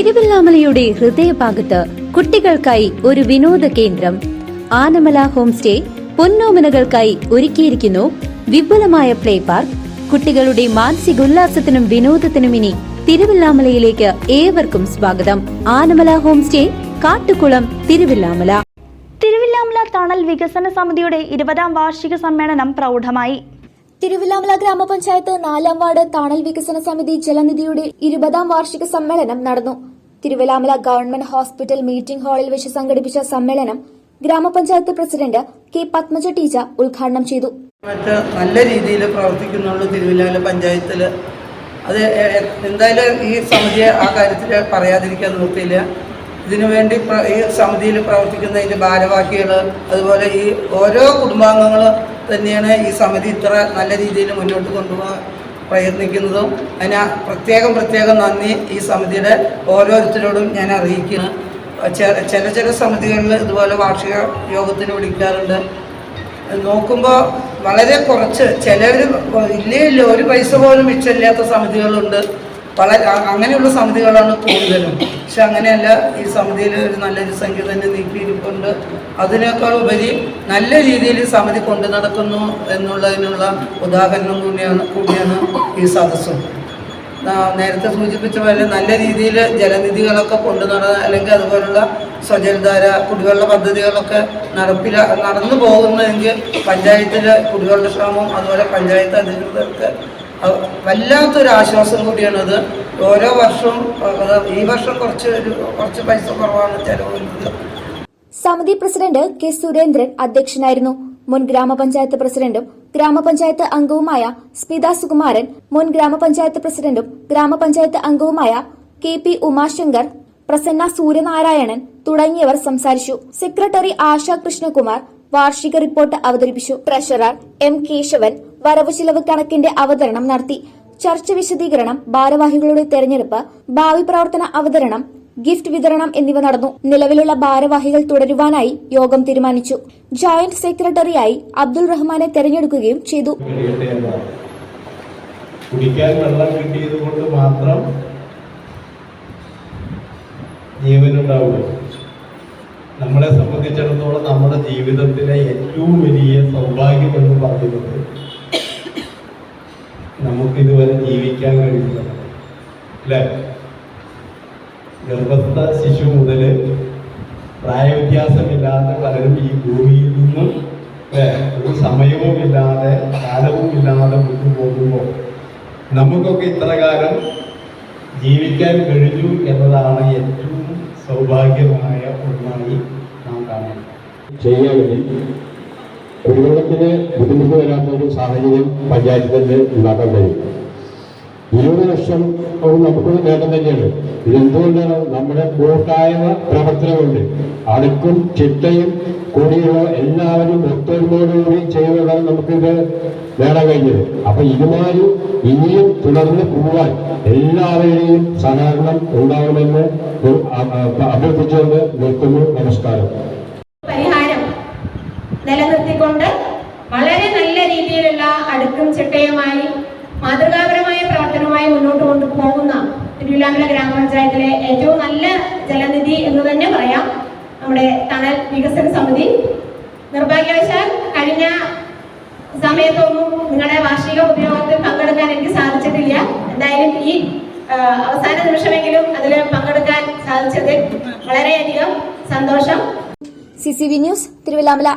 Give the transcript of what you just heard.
തിരുവല്ലാമലയുടെ ഹൃദയഭാഗത്ത് കുട്ടികൾക്കായി ഒരു വിനോദ കേന്ദ്രം. ആനമല ഹോം സ്റ്റേ പൊന്നോമനകൾക്കായി ഒരുക്കിയിരിക്കുന്നു വിപുലമായ പ്ലേ പാർക്ക്. കുട്ടികളുടെ മാനസികോല്ലാസത്തിനും വിനോദത്തിനും ഇനി തിരുവല്ലാമലയിലേക്ക് ഏവർക്കും സ്വാഗതം. Anamala home stay Kattukulam Thiruvallamala. Thiruvallamala തണൽ വികസന സമിതിയുടെ ഇരുപതാം വാർഷിക സമ്മേളനം പ്രൗഢമായി. തിരുവില്ലാമല ഗ്രാമപഞ്ചായത്ത് നാലാം വാർഡ് തണൽ വികസന സമിതി ജലനിധിയുടെ ഇരുപതാം വാർഷിക സമ്മേളനം നടന്നു. തിരുവില്ലാമല ഗവൺമെന്റ് ഹോസ്പിറ്റൽ മീറ്റിംഗ് ഹാളിൽ വെച്ച് സംഘടിപ്പിച്ച സമ്മേളനം ഗ്രാമപഞ്ചായത്ത് പ്രസിഡന്റ് കെ പത്മജ ടീച്ചർ ഉദ്ഘാടനം ചെയ്തു. നല്ല രീതിയിൽ പ്രവർത്തിക്കുന്നുള്ളൂ തിരുവല്ലാമല പഞ്ചായത്തിൽ അത് എന്തായാലും ഈ സമിതിയെ ആ കാര്യത്തിൽ പറയാതിരിക്കാൻ നിർത്തിയില്ല ഇതിനു വേണ്ടി ഈ സമിതിയിൽ പ്രവർത്തിക്കുന്നതിന്റെ ഭാരവാഹികൾ അതുപോലെ ഈ ഓരോ കുടുംബാംഗങ്ങൾ തന്നെയാണ് ഈ സമിതി ഇത്ര നല്ല രീതിയിൽ മുന്നോട്ട് കൊണ്ടുപോകാൻ പ്രയത്നിക്കുന്നതും അതിന് പ്രത്യേകം പ്രത്യേകം നന്ദി ഈ സമിതിയുടെ ഓരോരുത്തരോടും ഞാൻ അറിയിക്കുന്നു. ചില ചില സമിതികളിൽ ഇതുപോലെ വാർഷിക യോഗത്തിന് വിളിക്കാറുണ്ട്. നോക്കുമ്പോൾ വളരെ കുറച്ച് ചിലർ ഇല്ലേ ഇല്ല ഒരു പൈസ പോലും മിച്ചമില്ലാത്ത സമിതികളുണ്ട്. വളരെ അങ്ങനെയുള്ള സമിതികളാണ് കൂടുതലും. പക്ഷെ അങ്ങനെയല്ല ഈ സമിതിയിൽ ഒരു നല്ലൊരു സംഖ്യ തന്നെ നീക്കിയിരിപ്പുണ്ട്. അതിനേക്കാൾ ഉപരി നല്ല രീതിയിൽ സമിതി കൊണ്ടു നടക്കുന്നു എന്നുള്ളതിനുള്ള ഉദാഹരണം കൂടിയാണ് കൂടിയാണ് ഈ സദസ്സും. നേരത്തെ സൂചിപ്പിച്ച പോലെ നല്ല രീതിയിൽ ജലനിധികളൊക്കെ കൊണ്ടു നട അല്ലെങ്കിൽ അതുപോലുള്ള സ്വജലധാര കുടിവെള്ള പദ്ധതികളൊക്കെ നടപ്പില നടന്നു പോകുന്നതെങ്കിൽ പഞ്ചായത്തിലെ കുടിവെള്ള ക്ഷാമം അതുപോലെ പഞ്ചായത്ത് അധികൃതർക്ക് വല്ലാത്തൊരു ആശ്വാസം കൂടിയാണത്. ഓരോ വർഷവും ഈ വർഷം കുറച്ച് ഒരു കുറച്ച് പൈസ കുറവാണ് ചെലവ് വരുന്നത്. സമിതി പ്രസിഡന്റ് കെ സുരേന്ദ്രൻ അധ്യക്ഷനായിരുന്നു. മുൻ ഗ്രാമപഞ്ചായത്ത് പ്രസിഡന്റും ഗ്രാമപഞ്ചായത്ത് അംഗവുമായ സ്മിത സുകുമാരൻ മുൻ ഗ്രാമപഞ്ചായത്ത് പ്രസിഡന്റും ഗ്രാമപഞ്ചായത്ത് അംഗവുമായ കെ പി ഉമാശങ്കർ പ്രസന്ന സൂര്യനാരായണൻ തുടങ്ങിയവർ സംസാരിച്ചു. സെക്രട്ടറി ആശ കൃഷ്ണകുമാർ വാർഷിക റിപ്പോർട്ട് അവതരിപ്പിച്ചു. ട്രഷറർ എം കേശവൻ വരവ് ചിലവ് കണക്കിന്റെ അവതരണം നടത്തി. ചർച്ച വിശദീകരണം ഭാരവാഹികളുടെ തെരഞ്ഞെടുപ്പ് ഭാവി പ്രവർത്തന അവതരണം ഗിഫ്റ്റ് വിതരണം എന്നിവ നടന്നു. നിലവിലുള്ള ഭാരവാഹികൾ തുടരുവാനായി യോഗം തീരുമാനിച്ചു. ജോയിന്റ് സെക്രട്ടറിയായി അബ്ദുൾ റഹ്മാനെ തെരഞ്ഞെടുക്കുകയും ചെയ്തു. കുടിക്കാൻ വെള്ളം കിട്ടിയത് കൊണ്ട് മാത്രം ജീവനുണ്ടാവുള്ളൂ നമ്മളെ സംബന്ധിച്ചിടത്തോളം നമ്മുടെ ജീവിതത്തിലെ ഏറ്റവും വലിയ സൗഭാഗ്യം എന്ന് പറയുന്നത് നമുക്കിതുവരെ ജീവിക്കാൻ കഴിയുന്നത്. അല്ലേ? ഗർഭസ്ഥ ശിശു മുതൽ പ്രായവ്യത്യാസമില്ലാതെ പലരും ഈ ഭൂമിയിൽ നിന്നും ഒരു സമയവുമില്ലാതെ കാലവുമില്ലാതെ മുന്നോട്ട് പോകുമ്പോൾ നമുക്കൊക്കെ ഇത്ര കാലം ജീവിക്കാൻ കഴിഞ്ഞു എന്നതാണ് ഏറ്റവും സൗഭാഗ്യമായ ഒന്നായി നാം കാണുന്നത്. ചെയ്യുകയാണെങ്കിൽ കുടിവെള്ളത്തിന് ബുദ്ധിമുട്ട് വരാത്ത ഒരു സാഹചര്യം പഞ്ചായത്തിൽ തന്നെ ഉണ്ടാക്കാൻ കഴിയും. ഇരുപത് ലക്ഷം നമുക്കൊരു നേട്ടം തന്നെയാണ്. ഇതെന്തുകൊണ്ടാണ് നമ്മുടെ കൂട്ടായ്മ പ്രവർത്തനം കൊണ്ട് അടുക്കും ചിട്ടയും കൂടിയുള്ള എല്ലാവരും ഒത്തൊരുമയോടുകൂടി ചെയ്യുന്നതാണ് നമുക്കിത് നേടാൻ കഴിഞ്ഞത്. അപ്പൊ ഇതുമായി ഇനിയും തുടർന്ന് പോവാൻ എല്ലാവരുടെയും സഹകരണം ഉണ്ടാകുമെന്ന് അഭ്യർത്ഥിച്ചുകൊണ്ട് നിർത്തുന്നു. നമസ്കാരം. നിലനിർത്തിക്കൊണ്ട് വളരെ നല്ല രീതിയിലുള്ള അടുക്കും ചിട്ടയുമായി മാതൃകാപരമായ പ്രവർത്തനവുമായി മുന്നോട്ട് കൊണ്ടുപോകുന്ന തിരുവില്ലാമല ഗ്രാമപഞ്ചായത്തിലെ ഏറ്റവും നല്ല ജലനിധി എന്ന് തന്നെ പറയാം. നമ്മുടെ തണൽ വികസന സമിതി. നിർഭാഗ്യവശാൽ കഴിഞ്ഞ സമയത്തൊന്നും നിങ്ങളുടെ വാർഷിക ഉപയോഗത്തിൽ പങ്കെടുക്കാൻ എനിക്ക് സാധിച്ചിട്ടില്ല. എന്തായാലും ഈ അവസാന നിമിഷമെങ്കിലും അതിൽ പങ്കെടുക്കാൻ സാധിച്ചതിൽ വളരെയധികം സന്തോഷം. C C V news Thiruvallamala